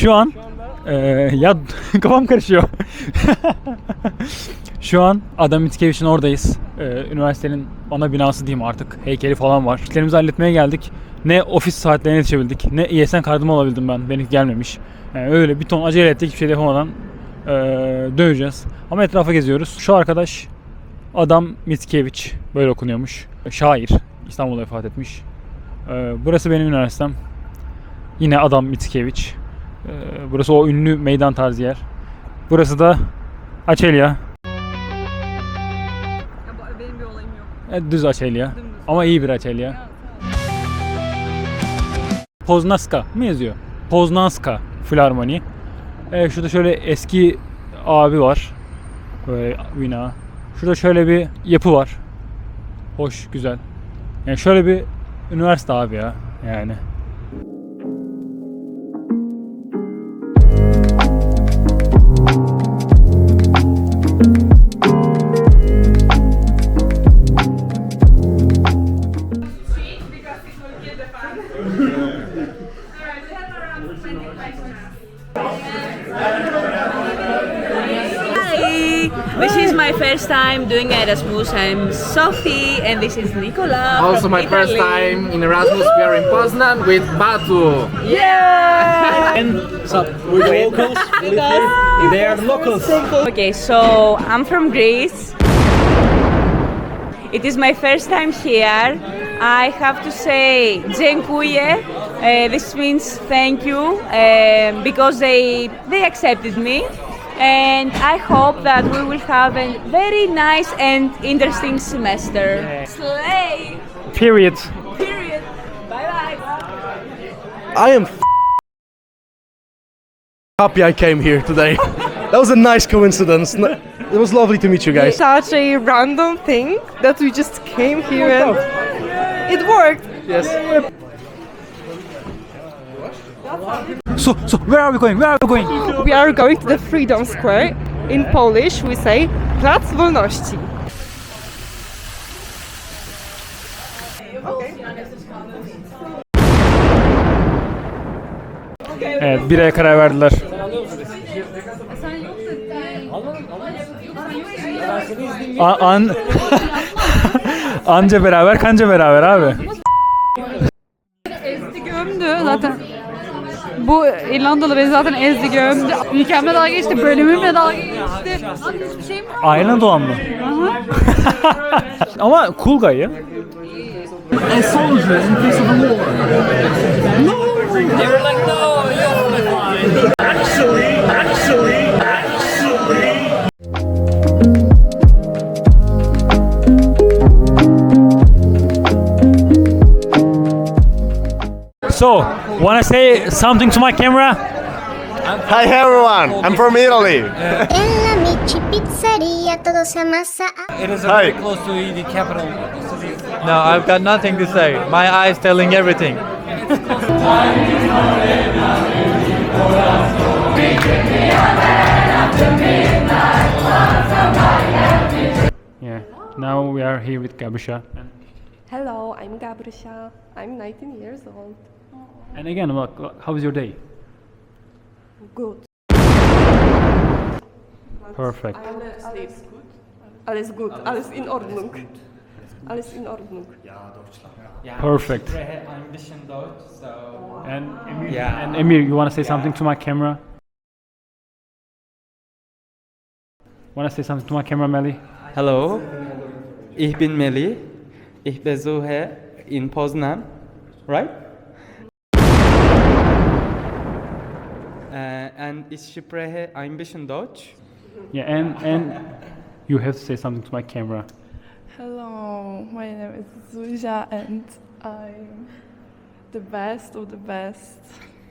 Şu an e, ya kafam karışıyor. Şu an Adam Mitkevic'in oradayız. E, üniversitenin ana binası diyeyim artık. Heykeli falan var. İşlerimizi halletmeye geldik. Ne ofis saatlerine yetişebildik, ne ISN kardımı alabildim ben. Benimki gelmemiş. Yani öyle bir ton acele ettik hiçbir şey yapamadan e, döneceğiz. Ama etrafa geziyoruz. Şu arkadaş Adam Mickiewicz böyle okunuyormuş. Şair. İstanbul'da vefat etmiş. E, burası benim üniversitem. Yine Adam Mickiewicz. E, burası o ünlü meydan tarzı yer. Burası da Açelya. Benim bir olayım yok. E, düz Açelya. Dümdüz. Ama iyi bir Açelya. Ya, Poznanska mı yazıyor? Poznanska Filarmoni. E, şurada şöyle eski abi var. Böyle bina. Şurada şöyle bir yapı var. Hoş, güzel. Yani şöyle bir üniversite abi ya. Yani. Hi! This is my first time doing Erasmus. I'm Sophie and this is Nicola. Also from my first time in Erasmus. We are in Poznan with Batu. Yeah! And so, we're locals. They are locals. Okay, so I'm from Greece. It is my first time here. I have to say dziękuję. Uh, this means thank you um, because they they accepted me. And I hope that we will have a very nice and interesting semester. Slay! Period. Period. Bye bye. I am f- happy I came here today. that was a nice coincidence. It was lovely to meet you guys. such a random thing that we just came here and it worked. Yes. So, so where are we going? Where are we going? We are going to the Freedom Square. In Polish we say Plac Wolności. Evet, biraya karar verdiler. A- an anca beraber kanca beraber abi. Ezdi gömdü zaten. Bu İrlandalı beni zaten ezdi gömdü. Ülkemle dalga geçti, bölümümle dalga geçti. Lan hiçbir şeyim yok. Ayna doğan mı? Ama cool guy ya. So, wanna say something to my camera? Hi everyone, I'm from Italy. En la Michi Pizzeria todo se amasa a... It is Hi. very close to the capital. No, I've got nothing to say. My eyes telling everything. Yeah. Now we are here with Gabusha. Hello, I'm Gabrysia. I'm 19 years old. And again, look, look, how was your day? Good. Perfect. Alles gut. Alles gut. Alles in Ordnung. Alles in Ordnung. Perfect. ambition though, so And Emir, Yeah. and Emir, you want to say something to my camera? Want to say something to my camera, Melly? Hello, ich bin Meli. Ich besuche in Poznan, right? And ich spreche ein bisschen Deutsch. Yeah, and and you have to say something to my camera. Hello, my name is Zuzia and I'm the best of the best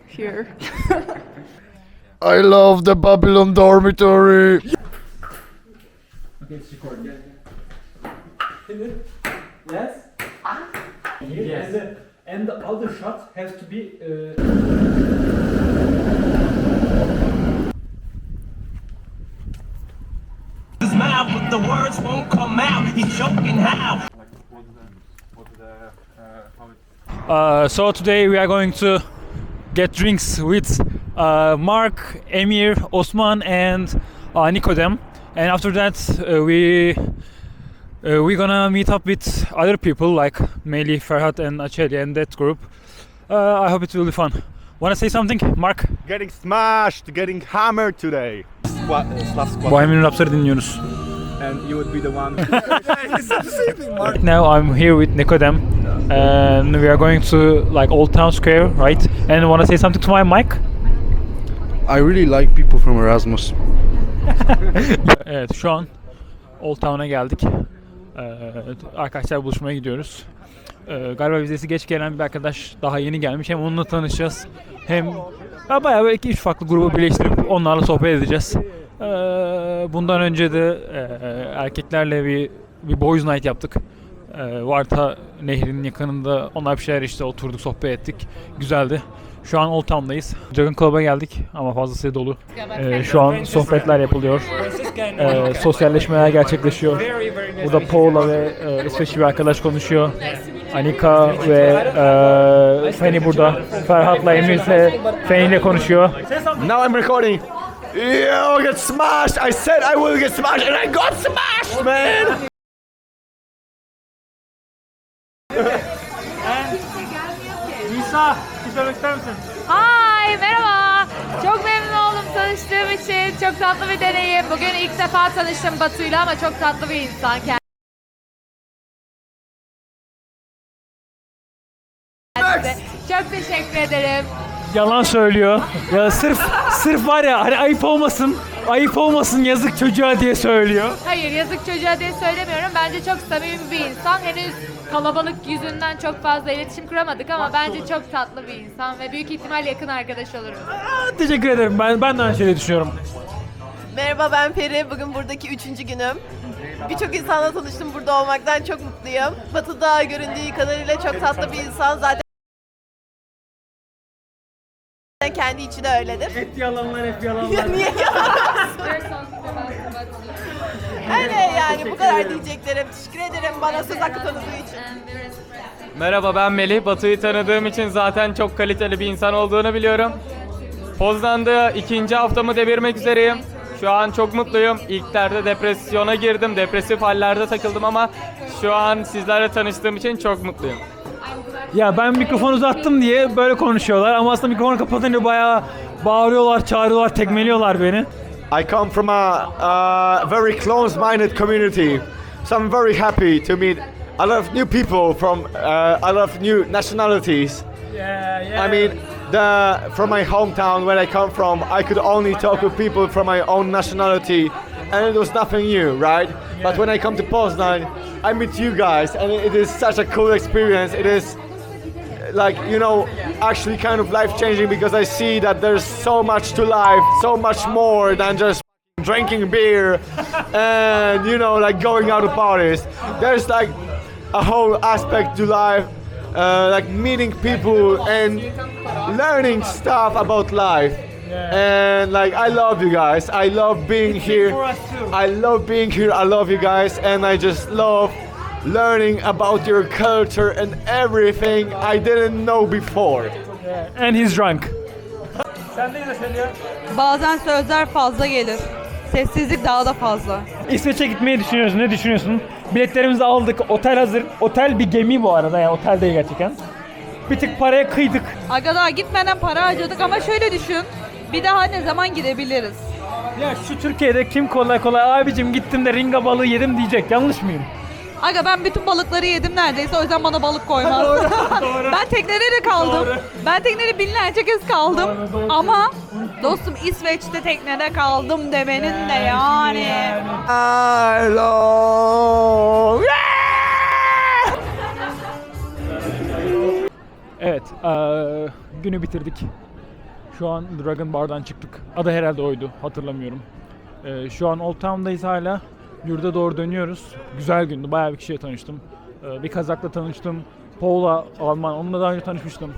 here. I love the Babylon dormitory. Okay, it's recording. Yes. Ah. Yes. And the, and the other shot has to be. his mouth, but the words won't come out. He's choking how? Uh, so today we are going to get drinks with uh, Mark, Emir, Osman, and uh, Nikodem. And after that, uh, we uh, we're gonna meet up with other people like Melih, Ferhat, and Acheli and that group. Uh, I hope it will be fun. Wanna say something, Mark? Getting smashed, getting hammered today. Squat, uh, Slav squat. Bohemian Rhapsody dinliyoruz. And you would be the one. Right now I'm here with Nikodem and we are going to like Old Town Square, right? And wanna say something to my mic? I really like people from Erasmus. Evet şu an Old Town'a geldik. Ee, arkadaşlar buluşmaya gidiyoruz. Ee, galiba vizesi geç gelen bir arkadaş daha yeni gelmiş. Hem onunla tanışacağız. Hem ya bayağı böyle iki üç farklı grubu birleştirip onlarla sohbet edeceğiz. Ee, bundan önce de e, erkeklerle bir bir boys night yaptık. Ee, Varta Nehri'nin yakınında onlar bir şeyler işte oturduk sohbet ettik. Güzeldi. Şu an Old Town'dayız. Dragon Club'a geldik ama fazlasıyla dolu. Ee, şu an sohbetler yapılıyor. Ee, sosyalleşmeler gerçekleşiyor. Burada Paula ve e, İsveçli bir arkadaş konuşuyor. Anika ve e, Fanny burada. Ferhat'la Emir ise Fanny ile konuşuyor. now I'm recording. Yo, get smashed! I said I will get smashed, and I got smashed, man! Nisa, bir söylemek ister misin? Hi, merhaba. Çok memnun oldum tanıştığım için. Çok tatlı bir deneyim. Bugün ilk defa tanıştım Batu'yla ama çok tatlı bir insan kendisi. Çok teşekkür ederim. Yalan söylüyor. Ya sırf sırf var ya hani ayıp olmasın, ayıp olmasın yazık çocuğa diye söylüyor. Hayır yazık çocuğa diye söylemiyorum. Bence çok samimi bir insan. Henüz kalabalık yüzünden çok fazla iletişim kuramadık ama bence çok tatlı bir insan ve büyük ihtimal yakın arkadaş oluruz. Teşekkür ederim. Ben ben de aynı şeyi düşünüyorum. Merhaba ben Peri. Bugün buradaki üçüncü günüm. Birçok insanla tanıştım burada olmaktan çok mutluyum. Batı'da göründüğü kadarıyla çok tatlı bir insan. Zaten kendi içi de öyledir. Hep yalanlar, hep yalanlar. Niye Öyle yani bu kadar diyeceklerim. Teşekkür ederim bana söz hakkı tanıdığı için. Merhaba ben Melih. Batu'yu tanıdığım için zaten çok kaliteli bir insan olduğunu biliyorum. Poznan'da ikinci haftamı devirmek üzereyim. Şu an çok mutluyum. İlklerde depresyona girdim. Depresif hallerde takıldım ama şu an sizlerle tanıştığım için çok mutluyum. Ya ben mikrofonu uzattım diye böyle konuşuyorlar ama aslında mikrofonu kapatınca bayağı bağırıyorlar, çağırıyorlar, tekmeliyorlar beni. I come from a, uh very close-minded community, so I'm very happy to meet a lot of new people from uh, a lot of new nationalities. Yeah, yeah. I mean, the from my hometown where I come from, I could only talk with people from my own nationality, and it was nothing new, right? But when I come to Poznan, I meet you guys, and it is such a cool experience. It is like you know actually kind of life changing because I see that there's so much to life, so much more than just drinking beer and you know like going out to parties. There's like a whole aspect to life, uh, like meeting people and learning stuff about life. And like I love you guys. I love being here. I love being here. I love you guys, and I just love learning about your culture and everything I didn't know before. And he's drunk. Bazen sözler fazla gelir. Sessizlik daha da fazla. İsveç'e gitmeyi düşünüyoruz. Ne düşünüyorsun? Biletlerimizi aldık. Otel hazır. Otel bir gemi bu arada yani otel değil gerçekten. Bir tık paraya kıydık. Aga daha gitmeden para harcadık ama şöyle düşün. Bir daha ne zaman gidebiliriz? Ya şu Türkiye'de kim kolay kolay abicim gittim de ringa balığı yedim diyecek. Yanlış mıyım? Aga ben bütün balıkları yedim neredeyse o yüzden bana balık koymaz. ben teknede de kaldım. Doğru. Ben teknede binlerce kez kaldım. Doğru, doğru. Ama dostum İsveç'te teknede kaldım demenin de yani. I love. Evet, eee, günü bitirdik. Şu an Dragon Bar'dan çıktık. Adı herhalde oydu, hatırlamıyorum. Eee, şu an Old Town'dayız hala. Yurda doğru dönüyoruz. Güzel gündü, bayağı bir kişiyle tanıştım. Eee, bir Kazak'la tanıştım. Paula Alman, onunla daha önce tanışmıştım.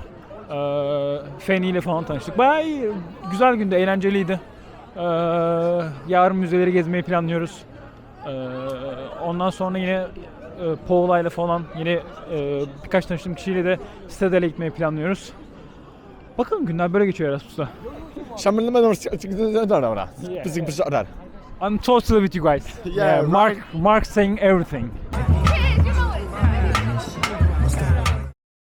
Fanny ile falan tanıştık. Bayağı iyi, güzel gündü, eğlenceliydi. Eee, yarın müzeleri gezmeyi planlıyoruz. Eee, ondan sonra yine e, Paula ile falan yine e, birkaç tanıştığım kişiyle de Citadel'e gitmeyi planlıyoruz. Bakalım günler böyle geçiyor Erasmus'ta. I'm totally with you guys. Yeah, Mark, Mark saying everything.